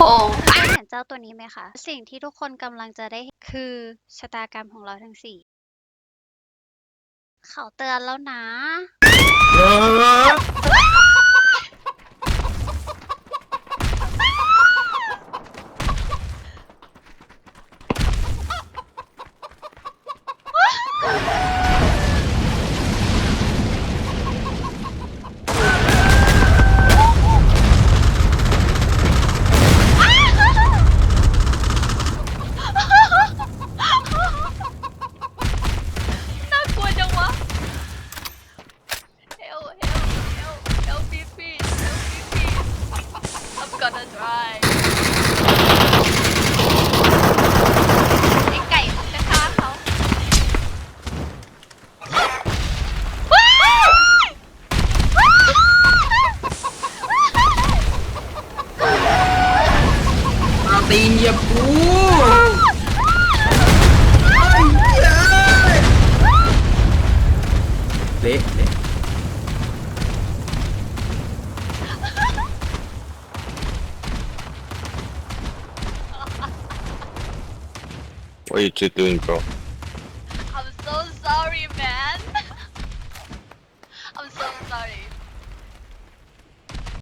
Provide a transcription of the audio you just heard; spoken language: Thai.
โอ้ได้เห็นเจ้าตัวนี้ไหมคะ สิ่งที่ทุกคนกำลังจะได้เห็นคือชะตากรรมของเราทั้งสี่ เขาเตือนแล้วนะ น่ากลัวจังวะ Help help help help me please help me please I'm gonna try ไอ้ไก่ผมจะฆ่าเขาว้ายเอาตีนเหยียบกูเละเละ What are you two doing, bro? I'm so sorry, man. I'm so sorry.